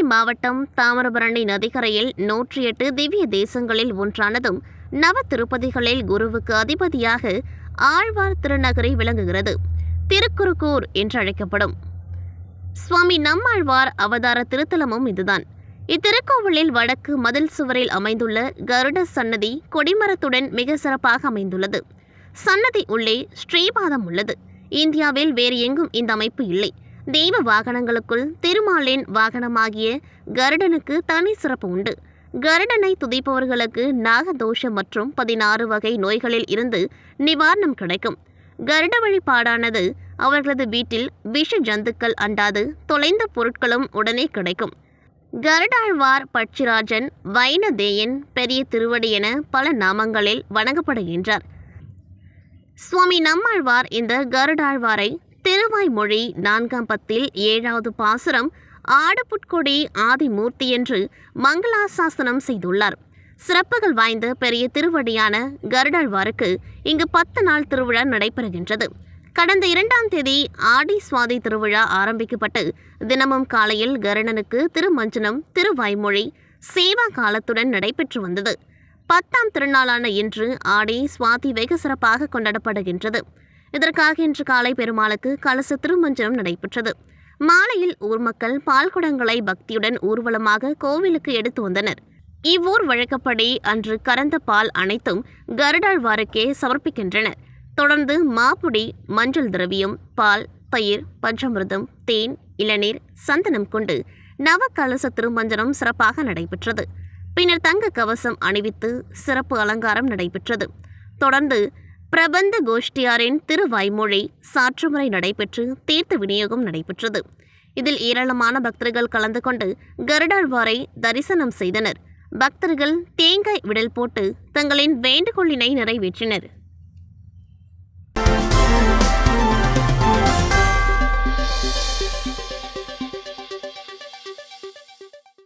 மாவட்டம் தாமிரபரணி நதிக்கரையில் நூற்றி எட்டு திவ்ய தேசங்களில் ஒன்றானதும் நவ திருப்பதிகளில் குருவுக்கு அதிபதியாக ஆழ்வார் திருநகரி விளங்குகிறது. திருக்குறுக்கூர் என்று அழைக்கப்படும் சுவாமி நம்மாழ்வார் அவதார திருத்தலமும் இதுதான். இத்திருக்கோவிலில் வடக்கு மதில் சுவரில் அமைந்துள்ள கருட சன்னதி கொடிமரத்துடன் மிக சிறப்பாக அமைந்துள்ளது. சன்னதி உள்ளே ஸ்ரீபாதம் உள்ளது. இந்தியாவில் வேறு எங்கும் இந்த அமைப்பு இல்லை. தெய்வ வாகனங்களுக்குள் திருமாலின் வாகனமாகிய கருடனுக்கு தனி சிறப்பு உண்டு. கருடனை துதிப்பவர்களுக்கு நாகதோஷம் மற்றும் பதினாறு வகை நோய்களில் இருந்து நிவாரணம் கிடைக்கும். கருட வழிபாடானது அவர்களது வீட்டில் விஷ ஜந்துக்கள் அண்டாது தொலைந்த பொருட்களும் உடனே கிடைக்கும். கருடாழ்வார் பட்சிராஜன் வைனதேயன் பெரிய திருவடி என பல நாமங்களில் வணங்கப்படுகின்றார். சுவாமி நம்மாழ்வார் இந்த கருடாழ்வாரை திருவாய்மொழி நான்காம் பத்தில் ஏழாவது பாசுரம் ஆடுபுட்கொடி ஆதிமூர்த்தி என்று மங்களாசாசனம் செய்துள்ளார். சிறப்புகள் வாய்ந்த பெரிய திருவடியான கருடாழ்வாருக்கு இங்கு பத்து நாள் திருவிழா நடைபெறுகின்றது. கடந்த இரண்டாம் தேதி ஆடி சுவாதி திருவிழா ஆரம்பிக்கப்பட்டு தினமும் காலையில் கருடனுக்கு திருமஞ்சனம் திருவாய்மொழி சேவா காலத்துடன் நடைபெற்று வந்தது. பத்தாம் திருநாளான இன்று ஆடி சுவாதி வெகு சிறப்பாக கொண்டாடப்படுகின்றது. இதற்காக இன்று காலை பெருமாளுக்கு கலச திருமஞ்சனம் நடைபெற்றது. மாலையில் ஊர் மக்கள் பால் குடங்களை பக்தியுடன் ஊர்வலமாக கோவிலுக்கு எடுத்து வந்தனர். இவ்வூர் வழக்கப்படி அன்று கறந்த பால் அனைத்தும் கருடாழ்வாருக்கே சமர்ப்பிக்கின்றனர். தொடர்ந்து மாப்புடி மஞ்சள் திரவியம் பால் தயிர் பஞ்சமிர்தம் தேன் இளநீர் சந்தனம் கொண்டு நவகலச திருமஞ்சனம் சிறப்பாக நடைபெற்றது. பின்னர் தங்க கவசம் அணிவித்து சிறப்பு அலங்காரம் நடைபெற்றது. தொடர்ந்து பிரபந்த கோஷ்டியாரின் திருவாய்மொழி சாற்றுமுறை நடைபெற்று தீர்த்த விநியோகம் நடைபெற்றது. இதில் ஏராளமான பக்தர்கள் கலந்து கொண்டு கருடாழ்வாரை தரிசனம் செய்தனர். பக்தர்கள் தேங்காய் விடல் போட்டு தங்களின் வேண்டுகோளினை நிறைவேற்றினர்.